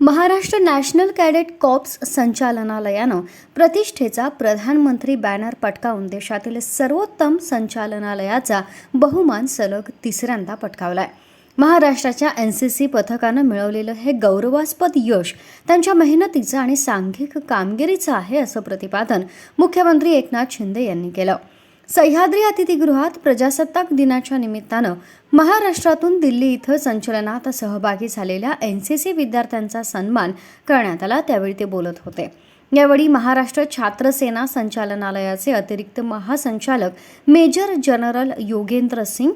Maharashtra national cadet cops संचालनालयानं प्रतिष्ठेचा प्रधानमंत्री बॅनर पटकावून देशातील सर्वोत्तम संचालनालयाचा बहुमान सलग तिसऱ्यांदा पटकावलाय. महाराष्ट्राच्या एन सी सी पथकानं मिळवलेलं हे गौरवास्पद यश त्यांच्या मेहनतीचं आणि सांघिक कामगिरीचं आहे असं प्रतिपादन मुख्यमंत्री एकनाथ शिंदे यांनी केलं. सह्याद्री अतिथीगृहात प्रजासत्ताक दिनाच्या निमित्तानं महाराष्ट्रातून दिल्ली इथं संचलनात सहभागी झालेल्या एन सी सी विद्यार्थ्यांचा सन्मान करण्यात आला त्यावेळी ते बोलत होते. यावेळी महाराष्ट्र छात्र सेना संचालनालयाचे अतिरिक्त महासंचालक major general Yogendra Singh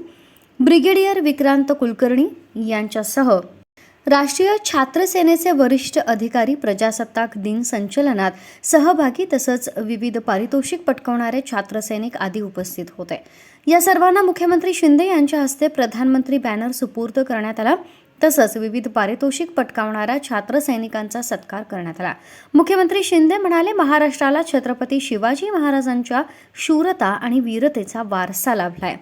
brigadier Vikrant Kulkarni यांच्यासह राष्ट्रीय छात्र सेनेचे वरिष्ठ अधिकारी प्रजासत्ताक दिन संचलनात सहभागी तसंच विविध पारितोषिक पटकावणारे छात्रसैनिक आदी उपस्थित होते. या सर्वांना मुख्यमंत्री शिंदे यांच्या हस्ते प्रधानमंत्री बॅनर सुपूर्द करण्यात आला. तसंच विविध पारितोषिक पटकावणाऱ्या छात्र सैनिकांचा सत्कार करण्यात आला. मुख्यमंत्री शिंदे म्हणाले महाराष्ट्राला छत्रपती शिवाजी महाराजांच्या शूरता आणि वीरतेचा वारसा लाभलाय.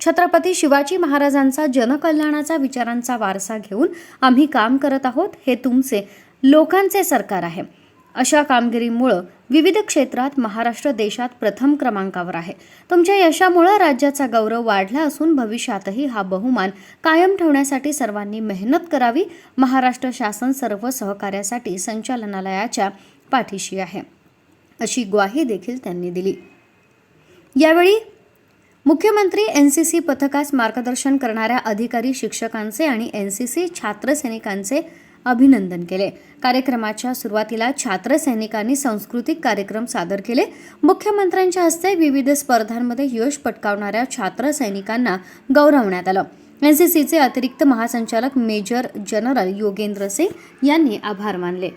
छत्रपती शिवाजी महाराजांचा जनकल्याणाचा विचारांचा वारसा घेऊन आम्ही काम करत आहोत हे तुमचे लोकांचे सरकार आहे. अशा कामगिरीमुळं विविध क्षेत्रात महाराष्ट्र देशात प्रथम क्रमांकावर आहे. तुमच्या यशामुळं राज्याचा गौरव वाढला असून भविष्यातही हा बहुमान कायम ठेवण्यासाठी सर्वांनी मेहनत करावी महाराष्ट्र शासन सर्व सहकार्यासाठी संचालनालयाच्या पाठीशी आहे. अशी ग्वाही देखील त्यांनी दिली. यावेळी मुख्यमंत्री एन सी सी पथकास मार्गदर्शन करणाऱ्या अधिकारी शिक्षकांचे आणि एन सी सी छात्रसैनिकांचे अभिनंदन केले. कार्यक्रमाच्या सुरुवातीला छात्र सैनिकांनी सांस्कृतिक कार्यक्रम सादर केले. मुख्यमंत्र्यांच्या हस्ते विविध स्पर्धांमध्ये यश पटकावणाऱ्या छात्र सैनिकांना गौरवण्यात आलं. एन सी सीचे अतिरिक्त महासंचालक मेजर जनरल योगेंद्र सिंग यांनी आभार मानले.